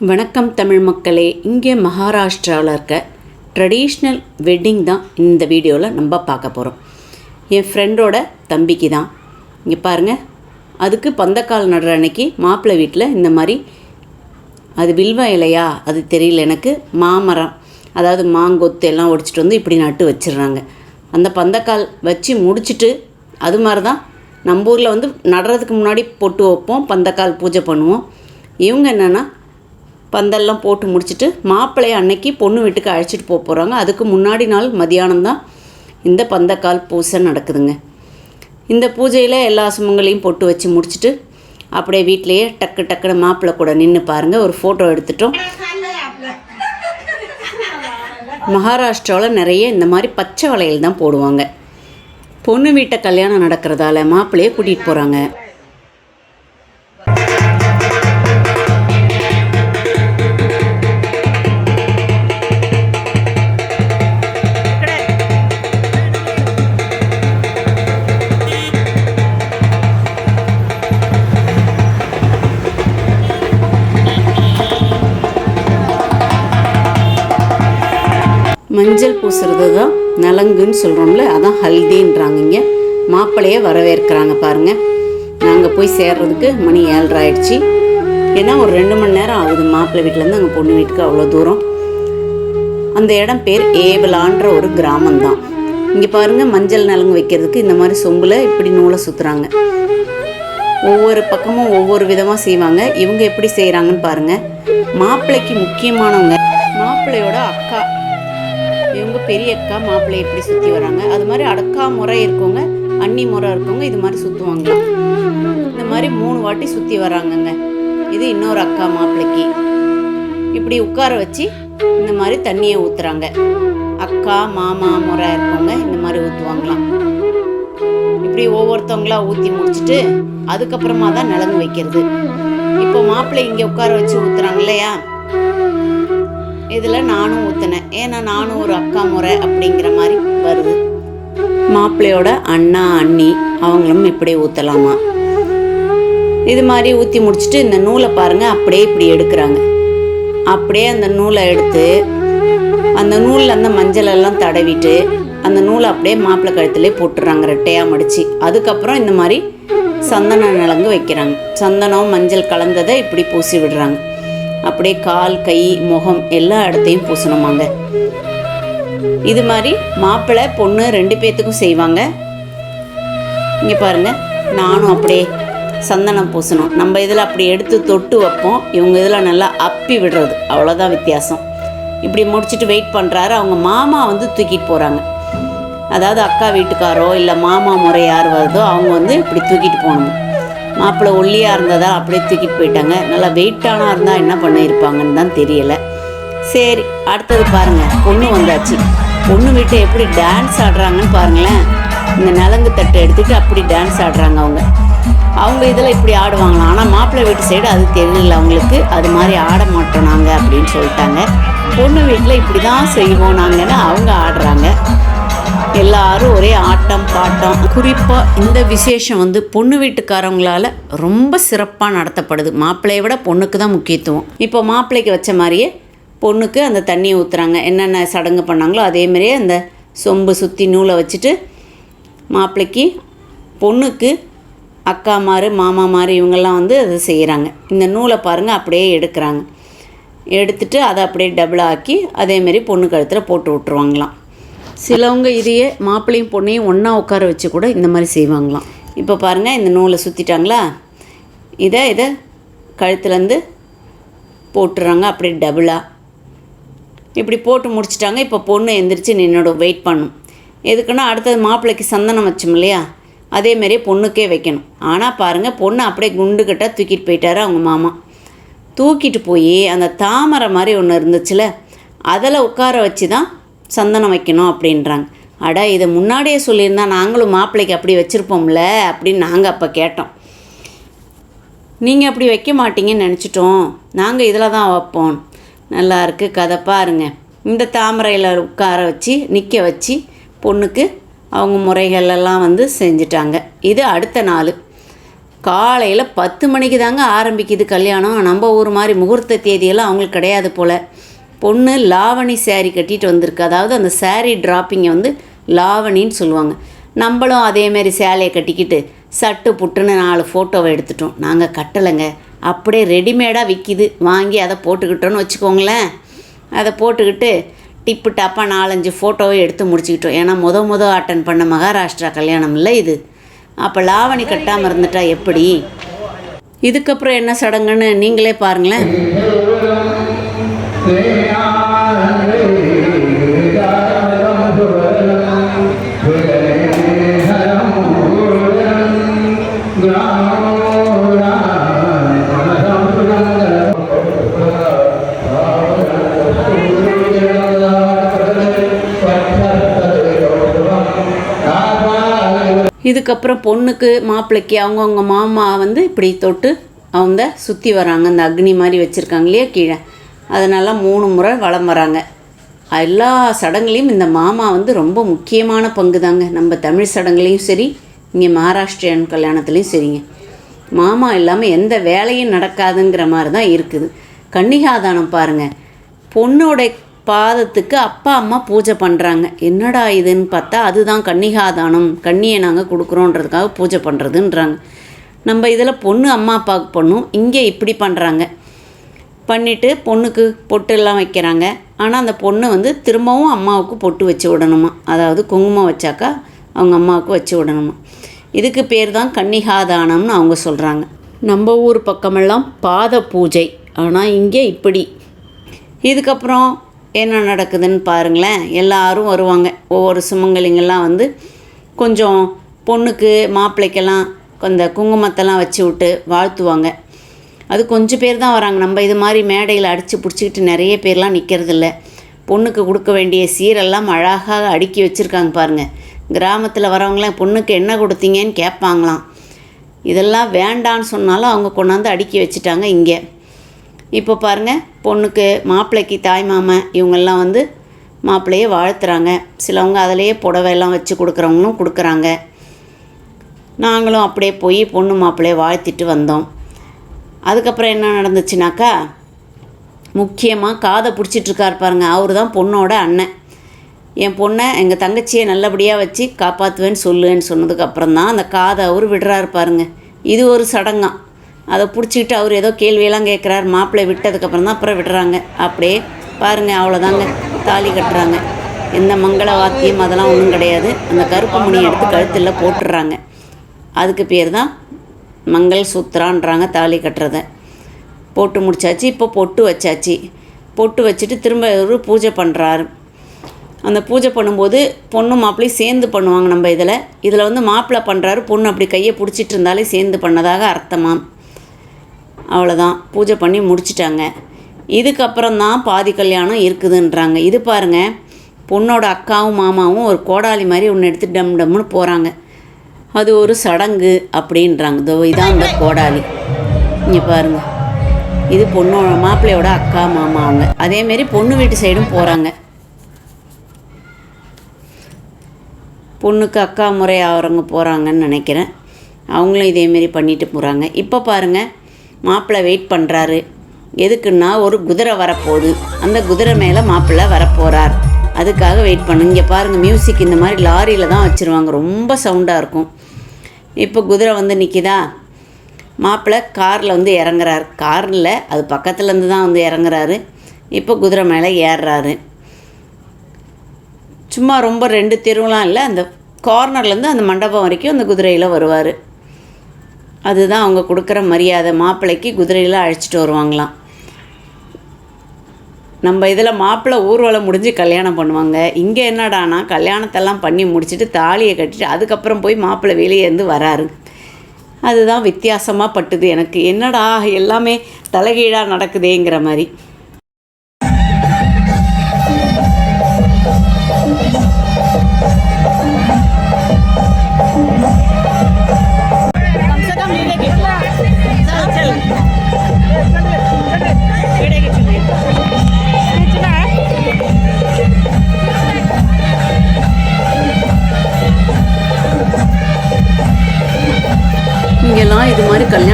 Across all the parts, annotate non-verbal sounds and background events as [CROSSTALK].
வணக்கம் தமிழ் மக்களே இங்கே மகாராஷ்டிராவில் இருக்க ட்ரெடிஷ்னல் வெட்டிங் தான் இந்த வீடியோவில் நம்ம பார்க்க போகிறோம் என் ஃப்ரெண்டோட தம்பிக்கு தான். இங்கே பாருங்கள் அதுக்கு பந்தக்கால் நடுற அன்னைக்கு மாப்பிள்ளை வீட்டில் இந்த மாதிரி அது வில்வ இலையா? அது தெரியல எனக்கு. மாமரம் அதாவது மாங்கொத்து எல்லாம் ஒடிச்சிட்டு வந்து இப்படி நட்டு வச்சிடுறாங்க. அந்த பந்தக்கால் வச்சு முடிச்சிட்டு அது மாதிரி தான் நம்ம ஊரில் வந்து நடுறதுக்கு முன்னாடி பொட்டு வைப்போம் பந்தக்கால் பூஜை பண்ணுவோம். இவங்க என்னென்னா பந்தல்லாம் போட்டு முடிச்சிட்டு மாப்பிள்ளைய அன்னைக்கு பொண்ணு வீட்டுக்கு அழைச்சிட்டு போக போகிறாங்க அதுக்கு முன்னாடி நாள் மதியானம் தான் இந்த பந்தக்கால் பூசை நடக்குதுங்க. இந்த பூஜையில் எல்லா சுமங்களையும் பொட்டு வச்சு முடிச்சுட்டு அப்படியே வீட்டிலேயே டக்கு டக்குன்னு மாப்பிள்ளை கூட நின்று பாருங்கள் ஒரு ஃபோட்டோ எடுத்துட்டோம். மகாராஷ்டிராவில் நிறைய இந்த மாதிரி பச்சை வளையல் தான் போடுவாங்க. பொண்ணு வீட்டை கல்யாணம் நடக்கிறதால மாப்பிள்ளையை கூட்டிகிட்டு போகிறாங்க மஞ்சள் பூசுறது தான் நலங்குன்னு சொல்கிறோம்ல அதான் ஹல்தின்றாங்க இங்கே. மாப்பிள்ளையை வரவேற்கிறாங்க பாருங்கள் நாங்கள் போய் சேர்றதுக்கு மணி ஏழரை ஆயிடுச்சு. ஏன்னா ஒரு ரெண்டு மணி நேரம் ஆகுது மாப்பிள்ளை வீட்டிலேருந்து அங்கே பொண்ணு வீட்டுக்கு அவ்வளோ தூரம். அந்த இடம் பேர் ஏவலான்ற ஒரு கிராமம் தான் இங்கே பாருங்கள் மஞ்சள் நலங்கு வைக்கிறதுக்கு இந்த மாதிரி சொம்பில் இப்படி நூலை சுற்றுறாங்க ஒவ்வொரு பக்கமும் ஒவ்வொரு விதமாக செய்வாங்க. இவங்க எப்படி செய்கிறாங்கன்னு பாருங்கள் மாப்பிள்ளைக்கு முக்கியமானவங்க மாப்பிள்ளையோட அக்கா. பெரிய அக்கா மாப்பிள்ளை எப்படி சுற்றி வராங்க? அது மாதிரி அடக்கா முறை இருக்கவங்க அண்ணி முறை இருக்கவங்க இது மாதிரி சுற்றுவாங்களாம் இந்த மாதிரி மூணு வாட்டி சுற்றி வராங்கங்க. இது இன்னொரு அக்கா மாப்பிள்ளைக்கு. இப்படி உட்கார வச்சு இந்த மாதிரி தண்ணியை ஊற்றுறாங்க அக்கா மாமா முறை இருக்கவங்க இந்த மாதிரி ஊற்றுவாங்களாம் இப்படி ஒவ்வொருத்தவங்களா ஊற்றி முடிச்சுட்டு அதுக்கப்புறமா தான் நலங்கு வைக்கிறது. இப்போ மாப்பிள்ளை இங்கே உட்கார வச்சு ஊற்றுறாங்க இல்லையா? இதில் நானும் ஊற்றினேன் ஏன்னா நானும் ஒரு அக்கா முறை அப்படிங்கிற மாதிரி வருது. மாப்பிள்ளையோட அண்ணா அண்ணி அவங்களும் இப்படி ஊற்றலாமா இது மாதிரி ஊற்றி முடிச்சுட்டு இந்த நூலை பாருங்கள் அப்படியே இப்படி எடுக்கிறாங்க. அப்படியே அந்த நூலை எடுத்து அந்த நூலில் அந்த மஞ்சள் எல்லாம் தடவிட்டு அந்த நூலை அப்படியே மாப்பிள்ளை கழுத்துலேயே போட்டுடுறாங்க ரெட்டையாக மடித்து அதுக்கப்புறம் இந்த மாதிரி சந்தன நலங்கு வைக்கிறாங்க. சந்தனம் மஞ்சள் கலந்ததை இப்படி பூசி விடுறாங்க. அப்படியே கால் கை முகம் எல்லா இடத்தையும் பூசணுமாங்க. இது மாதிரி மாப்பிள்ளை பொண்ணு ரெண்டு பேர்த்துக்கும் செய்வாங்க. இங்கே பாருங்க நானும் அப்படியே சந்தனம் பூசணும். நம்ம இதில் அப்படி எடுத்து தொட்டு வைப்போம். இவங்க இதில் நல்லா அப்பி விடுறது. அவ்வளோதான் வித்தியாசம். இப்படி முடிச்சுட்டு வெயிட் பண்ணுறாரு அவங்க மாமா வந்து தூக்கிட்டு போகிறாங்க அதாவது அக்கா வீட்டுக்காரோ இல்லை மாமா முறை யார் வருதோ அவங்க வந்து இப்படி தூக்கிட்டு போகணும்? மாப்பிள்ளை ஒல்லியாக இருந்ததால் அப்படியே தூக்கிட்டு போயிட்டாங்க. நல்லா வெயிட்டானாக இருந்தால் என்ன பண்ணியிருப்பாங்கன்னு தான் தெரியலை. சரி அடுத்தது பாருங்கள் பொண்ணு வந்தாச்சு. பொண்ணு வீட்டை எப்படி டான்ஸ் ஆடுறாங்கன்னு பாருங்களேன். இந்த நலங்கு தட்டை எடுத்துட்டு அப்படி டான்ஸ் ஆடுறாங்க அவங்க. அவங்க இதில் இப்படி ஆடுவாங்களாம். ஆனால் மாப்பிள்ளை வீட்டு சைடு அது தெரியல அவங்களுக்கு. அது மாதிரி ஆட மாட்டோம் நாங்கள் அப்படின்னு சொல்லிட்டாங்க. பொண்ணு வீட்டில் இப்படி தான் செய்வோம் நாங்கன்னு அவங்க ஆடுறாங்க. எல்லாரும் ஒரே ஆட்டம் பாட்டம். குறிப்பாக இந்த விசேஷம் வந்து பொண்ணு வீட்டுக்காரவங்களால ரொம்ப சிறப்பாக நடத்தப்படுது. மாப்பிள்ளையை விட பொண்ணுக்கு தான் முக்கியத்துவம். இப்போ மாப்பிள்ளைக்கு வச்ச மாதிரியே பொண்ணுக்கு அந்த தண்ணியை ஊற்றுறாங்க என்னென்ன சடங்கு பண்ணாங்களோ அதே மாதிரியே அந்த சொம்பு சுற்றி நூலை வச்சுட்டு மாப்பிள்ளைக்கு பொண்ணுக்கு அக்கா மாறு மாமா மாறு இவங்கெல்லாம் வந்து அதை செய்கிறாங்க இந்த நூலை பாருங்கள் அப்படியே எடுக்கிறாங்க. எடுத்துட்டு அதை அப்படியே டபுள் ஆக்கி அதேமாரி பொண்ணு கழுத்தில் போட்டு விட்ருவாங்களாம் சிலவங்க இதையே மாப்பிள்ளையும் பொண்ணையும் ஒன்றா உட்கார வச்சு கூட இந்த மாதிரி செய்வாங்களாம். இப்போ பாருங்கள் இந்த நூலை சுற்றிட்டாங்களா இதை இதை கழுத்துலேருந்து போட்டுறாங்க அப்படியே டபுளாக இப்படி போட்டு முடிச்சிட்டாங்க இப்போ பொண்ணு எந்திரிச்சு என்னோட வெயிட் பண்ணும். எதுக்குன்னா அடுத்தது மாப்பிள்ளைக்கு சந்தனம் வச்சோம் இல்லையா? அதேமாரியே பொண்ணுக்கே வைக்கணும். ஆனால் பாருங்கள் பொண்ணு அப்படியே குண்டுக்கிட்ட தூக்கிட்டு போயிட்டாரு அவங்க மாமா. தூக்கிட்டு போய் அந்த தாமரை மாதிரி ஒன்று இருந்துச்சுல அதில் உட்கார வச்சு தான் சந்தனம் வைக்கணும் அப்படின்றாங்க. அட இதை முன்னாடியே சொல்லியிருந்தா நாங்களும் மாப்பிள்ளைக்கு அப்படி வச்சுருப்போம்ல அப்படின்னு நாங்கள் அப்போ கேட்டோம். நீங்கள் அப்படி வைக்க மாட்டீங்கன்னு நினச்சிட்டோம். நாங்கள் இதில் தான் வைப்போம். நல்லா இருக்குது கதை பாருங்க. இந்த தாமரையில் உட்கார வச்சு நிற்க வச்சு பொண்ணுக்கு அவங்க முறைகளெல்லாம் வந்து செஞ்சிட்டாங்க. இது அடுத்த நாள். காலையில் பத்து மணிக்கு தாங்க ஆரம்பிக்குது கல்யாணம். நம்ம ஊர் மாதிரி முகூர்த்த தேதியெல்லாம் அவங்களுக்கு கிடையாது போல். பொண்ணு லாவணி சேரீ கட்டிட்டு வந்திருக்கு. அதாவது அந்த சேரீ டிராப்பிங்கை வந்து லாவணின்னு சொல்லுவாங்க. நம்மளும் அதேமாரி சேலையை கட்டிக்கிட்டு சட்டு புட்டுன்னு நாலு ஃபோட்டோவை எடுத்துட்டோம். நாங்கள் கட்டலைங்க. அப்படியே ரெடிமேடாக விற்கிது வாங்கி அதை போட்டுக்கிட்டோன்னு வச்சுக்கோங்களேன். அதை போட்டுக்கிட்டு டிப்பு டாப்பாக நாலஞ்சு ஃபோட்டோவை எடுத்து முடிச்சுக்கிட்டோம். ஏன்னா முத முத அட்டன் பண்ண மகாராஷ்டிரா கல்யாணம் இல்லை இது. அப்போ லாவணி கட்டாமல் இருந்துட்டா எப்படி? இதுக்கப்புறம் என்ன சடங்குன்னு நீங்களே பாருங்களேன். இதுக்கப்புறம் பொண்ணுக்கு மாப்பிள்ளைக்கு அவங்கவுங்க மாமா வந்து இப்படி தொட்டு அவங்க சுற்றி வராங்க அந்த அக்னி மாதிரி வச்சுருக்காங்க இல்லையா கீழே. அதனால் மூணு முறை வளம் வராங்க. எல்லா சடங்குலேயும் இந்த மாமா வந்து ரொம்ப முக்கியமான பங்கு தாங்க நம்ம தமிழ் சடங்குலேயும் சரி இங்கே மகாராஷ்டிரியன் கல்யாணத்துலேயும் சரிங்க. மாமா இல்லாமல் எந்த வேலையும் நடக்காதுங்கிற மாதிரி தான் இருக்குது. கன்னிகாதானம் பாருங்கள் பொண்ணோட பாதத்துக்கு அப்பா அம்மா பூஜை பண்ணுறாங்க என்னடா இதுன்னு பார்த்தா அதுதான் கன்னிகாதானம். கன்னியை நாங்கள் கொடுக்குறோன்றதுக்காக பூஜை பண்ணுறதுன்றாங்க நம்ம இதில் பொண்ணு அம்மா அப்பாவுக்கு பண்ணும் இங்கே இப்படி பண்ணுறாங்க பண்ணிவிட்டு பொண்ணுக்கு பொட்டு எல்லாம் வைக்கிறாங்க. ஆனால் அந்த பொண்ணு வந்து திரும்பவும் அம்மாவுக்கு பொட்டு வச்சு விடணுமா? அதாவது குங்குமம் வச்சாக்கா அவங்க அம்மாவுக்கு வச்சு விடணுமா? இதுக்கு பேர் தான் கன்னிகாதானம்னு அவங்க சொல்கிறாங்க நம்ம ஊர் பக்கமெல்லாம் பாத பூஜை. ஆனால் இங்கே இப்படி. இதுக்கப்புறம் என்ன நடக்குதுன்னு பாருங்களேன். எல்லாரும் வருவாங்க. ஒவ்வொரு சுமங்கலிங்கெல்லாம் வந்து கொஞ்சம் பொண்ணுக்கு மாப்பிள்ளைக்கெல்லாம் அந்த குங்குமத்தெல்லாம் வச்சு விட்டு வாழ்த்துவாங்க. அது கொஞ்சம் பேர் தான் வராங்க. நம்ம இது மாதிரி மேடையில் அடித்து பிடிச்சிக்கிட்டு நிறைய பேர்லாம் நிற்கிறதில்ல பொண்ணுக்கு கொடுக்க வேண்டிய சீரெல்லாம் அழகாக அடுக்கி வச்சுருக்காங்க பாருங்கள் கிராமத்தில் வரவங்களாம் பொண்ணுக்கு என்ன கொடுத்தீங்கன்னு கேட்பாங்களாம் இதெல்லாம் வேண்டான்னு சொன்னாலும் அவங்க கொண்டாந்து அடுக்கி வச்சுட்டாங்க இங்கே. இப்போ பாருங்கள் பொண்ணுக்கு மாப்பிள்ளைக்கு தாய் மாமன் இவங்கெல்லாம் வந்து மாப்பிள்ளையே வாழ்த்துறாங்க. சிலவங்க அதிலேயே புடவையெல்லாம் வச்சு கொடுக்குறவங்களும் கொடுக்குறாங்க. நாங்களும் அப்படியே போய் பொண்ணு மாப்பிள்ளையை வாழ்த்திட்டு வந்தோம். அதுக்கப்புறம் என்ன நடந்துச்சுனாக்கா முக்கியமாக காதை பிடிச்சிட்ருக்கார் பாருங்க. அவர் தான் பொண்ணோட அண்ணன். என் பொண்ணை எங்கள் தங்கச்சியை நல்லபடியாக வச்சு காப்பாற்றுவேன்னு சொல்லுவேன்னு சொன்னதுக்கப்புறம் தான் அந்த காதை அவர் விடுறாரு பாருங்க. இது ஒரு சடங்காக அதை பிடிச்சிக்கிட்டு அவர் ஏதோ கேள்வியெல்லாம் கேட்குறாரு. மாப்பிள்ளை விட்டதுக்கப்புறம் தான் அப்புறம் விடுறாங்க. அப்படியே பாருங்கள் அவ்வளோதாங்க. தாலி கட்டுறாங்க. எந்த மங்கள வாத்தியம் அதெல்லாம் ஒன்றும் கிடையாது. அந்த கருப்பு மணி எடுத்து கழுத்தில் போட்டுடுறாங்க. அதுக்கு பேர் தான் மங்கள் சூத்திரான்றாங்க தாலி கட்டுறத. போட்டு முடிச்சாச்சு இப்போ பொட்டு வச்சாச்சு. பொட்டு வச்சுட்டு திரும்ப ஒரு பூஜை பண்ணுறாரு அந்த பூஜை பண்ணும்போது பொண்ணு மாப்பிள்ளையும் சேர்ந்து பண்ணுவாங்க நம்ம இதில். இதில் வந்து மாப்பிள்ளை பண்ணுறாரு பொண்ணு அப்படி கையை பிடிச்சிட்டு இருந்தாலே சேர்ந்து பண்ணதாக அர்த்தமாக அவ்வளோதான் பூஜை பண்ணி முடிச்சிட்டாங்க. இதுக்கப்புறம் தான் பாதி கல்யாணம் இருக்குதுன்றாங்க. இது பாருங்க பொண்ணோட அக்காவும் மாமாவும் ஒரு கோடாலி மாதிரி ஒன்று எடுத்து டம் டம்னு போகிறாங்க அது ஒரு சடங்கு அப்படின்றாங்க. இதோ இதான் அந்த கோடாலி. இங்கே பாருங்க. இது பொண்ணோட மாப்பிள்ளையோட அக்கா மாமா அவங்க. அதேமாரி பொண்ணு வீட்டு சைடும் போகிறாங்க பொண்ணுக்கு அக்கா முறை ஆகிறவங்க போகிறாங்கன்னு நினைக்கிறேன். அவங்களும் இதேமாரி பண்ணிட்டு போகிறாங்க இப்போ பாருங்கள் மாப்பிள்ளை வெயிட் பண்ணுறாரு எதுக்குன்னா ஒரு குதிரை வரப்போகுது. அந்த குதிரை மேலே மாப்பிள்ளை வரப்போகிறார் அதுக்காக வெயிட் பண்ணு. இங்கே பாருங்கள் மியூசிக் இந்த மாதிரி லாரியில் தான் வச்சுருவாங்க. ரொம்ப சவுண்டாக இருக்கும். இப்போ குதிரை வந்து நிற்கிதா மாப்பிள்ளை காரில் வந்து இறங்குறாரு. காரில் அது பக்கத்துலேருந்து தான் வந்து இறங்குறாரு. இப்போ குதிரை மேலே ஏறுறாரு. சும்மா ரொம்ப ரெண்டு தெருவெலாம் இல்லை அந்த கார்னர்லேருந்து அந்த மண்டபம் வரைக்கும் அந்த குதிரையில் வருவார். அதுதான் அவங்க கொடுக்குற மரியாதை. மாப்பிள்ளைக்கு குதிரையில் அழைச்சிட்டு வருவாங்களாம். நம்ம இதில் மாப்பிள்ளை ஊர்வலம் முடிஞ்சு கல்யாணம் பண்ணுவாங்க. இங்கே என்னடானா கல்யாணத்தெல்லாம் பண்ணி முடிச்சுட்டு தாலியை கட்டிட்டு அதுக்கப்புறம் போய் மாப்பிள்ளை வெளியே இருந்து வராரு. அதுதான் வித்தியாசமாக பட்டுது எனக்கு. என்னடா எல்லாமே தலைகீழாக நடக்குதேங்கிற மாதிரி.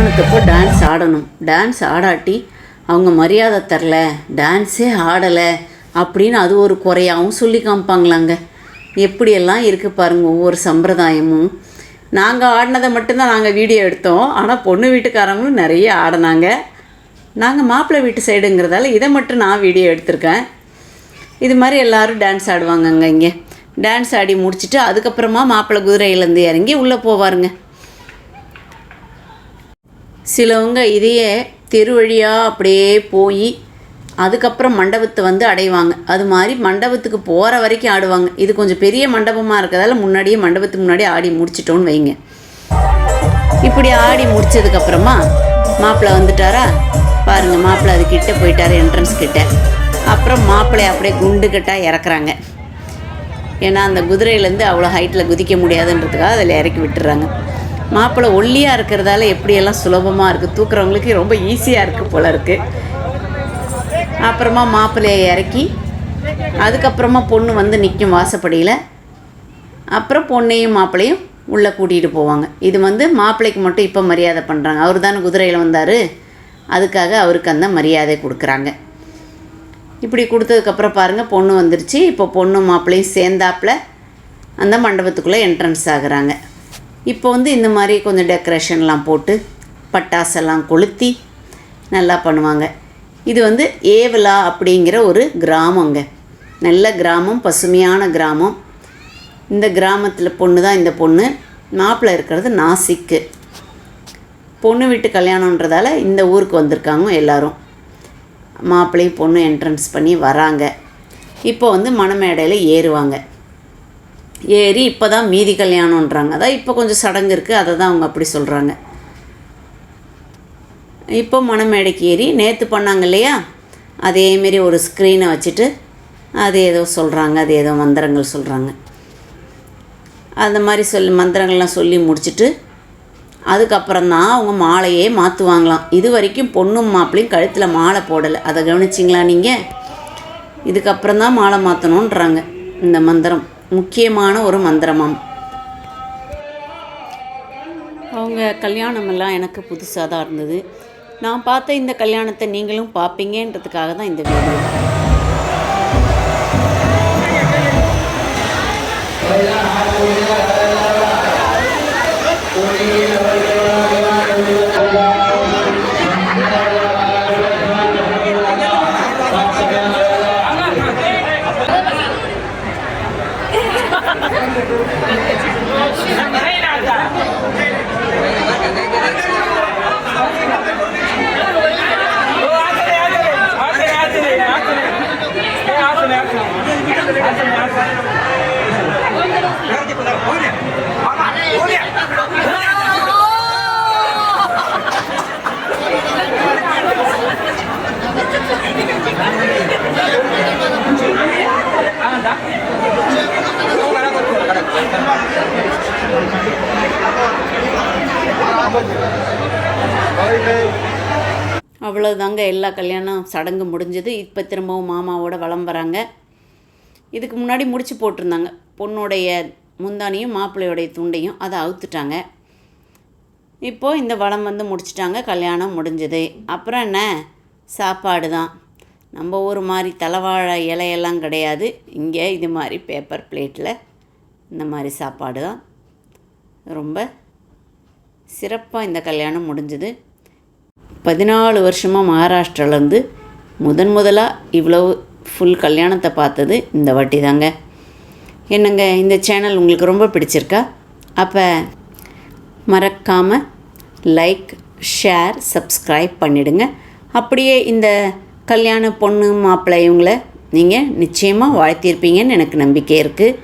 கல்யாணத்தப்போ டான்ஸ் ஆடணும். டான்ஸ் ஆடாட்டி அவங்க மரியாதை தரல. டான்ஸே ஆடலை அப்படின்னு அது ஒரு குறையாகவும் சொல்லி காமிப்பாங்களாங்க. எப்படியெல்லாம் இருக்குது பாருங்கள் ஒவ்வொரு சம்பிரதாயமும். நாங்கள் ஆடினதை மட்டும்தான் நாங்கள் வீடியோ எடுத்தோம். ஆனால் பொண்ணு வீட்டுக்காரங்களும் நிறைய ஆடினாங்க. நாங்கள் மாப்பிள்ளை வீட்டு சைடுங்கிறதால இதை மட்டும் நான் வீடியோ எடுத்திருக்கேன். இது மாதிரி எல்லோரும் டான்ஸ் ஆடுவாங்கங்க இங்கே. டான்ஸ் ஆடி முடிச்சுட்டு அதுக்கப்புறமா மாப்பிள்ளை குதிரையிலேருந்து இறங்கி உள்ளே போவாருங்க. சிலவங்க இதையே தெரு வழியாக அப்படியே போய் அதுக்கப்புறம் மண்டபத்தை வந்து அடைவாங்க. அது மாதிரி மண்டபத்துக்கு போகிற வரைக்கும் ஆடுவாங்க. இது கொஞ்சம் பெரிய மண்டபமாக இருக்கிறதால முன்னாடியே மண்டபத்துக்கு முன்னாடி ஆடி முடிச்சிட்டோன்னு வைங்க. இப்படி ஆடி முடிச்சதுக்கப்புறமா மாப்பிள்ளை வந்துட்டாரா? பாருங்கள் மாப்பிள்ளை அது கிட்டே போயிட்டார் என்ட்ரன்ஸ் கிட்ட. அப்புறம் மாப்பிள்ளைய அப்படியே குண்டு கட்டாக இறக்குறாங்க. ஏன்னா அந்த குதிரையிலேருந்து அவ்வளோ ஹைட்டில் குதிக்க முடியாதுன்றதுக்காக அதில் இறக்கி விட்டுறாங்க. மாப்பிள்ளை ஒல்லியாக இருக்கிறதால எப்படியெல்லாம் சுலபமாக இருக்குது தூக்குறவங்களுக்கு ரொம்ப ஈஸியாக இருக்குது போல இருக்குது அப்புறமா மாப்பிள்ளையை இறக்கி அதுக்கப்புறமா பொண்ணு வந்து நிற்கும் வாசப்படியில். அப்புறம் பொண்ணையும் மாப்பிள்ளையும் உள்ளே கூட்டிகிட்டு போவாங்க. இது வந்து மாப்பிள்ளைக்கு மட்டும் இப்போ மரியாதை பண்ணுறாங்க அவர் தானே குதிரையில் வந்தார். அதுக்காக அவருக்கு அந்த மரியாதை கொடுக்குறாங்க. இப்படி கொடுத்ததுக்கப்புறம் பாருங்கள் பொண்ணு வந்துருச்சு. இப்போ பொண்ணும் மாப்பிள்ளையும் சேர்ந்தாப்புல அந்த மண்டபத்துக்குள்ளே என்ட்ரன்ஸ் ஆகுறாங்க. இப்போ வந்து இந்த மாதிரி கொஞ்சம் டெக்கரேஷன்லாம் போட்டு பட்டாசெல்லாம் கொளுத்தி நல்லா பண்ணுவாங்க. இது வந்து ஏவலா அப்படிங்கிற ஒரு கிராமங்க. நல்ல கிராமம் பசுமையான கிராமம். இந்த கிராமத்தில் பொண்ணு தான் இந்த பொண்ணு. மாப்பிள்ளை இருக்கிறது நாசிக்கு. பொண்ணு வீட்டு கல்யாணன்றதால இந்த ஊருக்கு வந்திருக்காங்க எல்லோரும். மாப்பிள்ளையும் பொண்ணு என்ட்ரன்ஸ் பண்ணி வராங்க. இப்போ வந்து மணமேடையில் ஏறுவாங்க. ஏறி இப்போ தான் மீதி கல்யாணன்றாங்க அதான் இப்போ கொஞ்சம் சடங்கு இருக்குது அதை தான் அவங்க அப்படி சொல்கிறாங்க இப்போ மணமேடைக்கு ஏறி நேற்று பண்ணாங்க இல்லையா? அதேமாரி ஒரு ஸ்க்ரீனை வச்சுட்டு அது ஏதோ சொல்கிறாங்க அது ஏதோ மந்திரங்கள் சொல்கிறாங்க அந்த மாதிரி சொல்லி மந்திரங்கள்லாம் சொல்லி முடிச்சுட்டு அதுக்கப்புறம் தான் அவங்க மாலையே மாற்றுவாங்களாம் இது வரைக்கும் பொண்ணும் மாப்பிளையும் கழுத்தில் மாலை போடலை. அதை கவனிச்சிங்களா நீங்கள் இதுக்கப்புறம் தான் மாலை மாற்றணுன்றாங்க இந்த மந்திரம். முக்கியமான ஒரு மந்திரமாம். அவங்க கல்யாணமெல்லாம் எனக்கு புதுசாக தான் இருந்தது. நான் பார்த்த இந்த கல்யாணத்தை நீங்களும் பார்ப்பீங்கன்றதுக்காக தான் இந்த வீடியோ. [LAUGHS] அவ்வளோதாங்க எல்லா கல்யாணம் சடங்கு முடிஞ்சது. இப்போ திரும்பவும் மாமாவோட வளம் வராங்க. இதுக்கு முன்னாடி முடிச்சு போட்டிருந்தாங்க. பொண்ணுடைய முந்தானியும் மாப்பிள்ளையோடைய துண்டையும் அதை அவுத்துட்டாங்க. இப்போது இந்த வளம் வந்து முடிச்சிட்டாங்க. கல்யாணம் முடிஞ்சது. அப்புறம் என்ன? சாப்பாடு தான். நம்ம ஊர் மாதிரி தலைவாழை இலையெல்லாம் கிடையாது. இங்கே இது மாதிரி பேப்பர் பிளேட்டில் இந்த மாதிரி சாப்பாடு தான். ரொம்ப சிறப்பாக இந்த கல்யாணம் முடிஞ்சது. பதினாலு வருஷமாக மகாராஷ்டிராலேருந்து முதன் முதலாக இவ்வளோ ஃபுல் கல்யாணத்தை பார்த்தது இந்த வாட்டி தாங்க என்னங்க இந்த சேனல் உங்களுக்கு ரொம்ப பிடிச்சிருக்கா? அப்போ மறக்காமல் லைக் ஷேர் சப்ஸ்கிரைப் பண்ணிடுங்க. அப்படியே இந்த கல்யாண பொண்ணு மாப்பிள்ளை இவங்கள நீங்கள் நிச்சயமாக வாழ்த்தியிருப்பீங்கன்னு எனக்கு நம்பிக்கை இருக்குது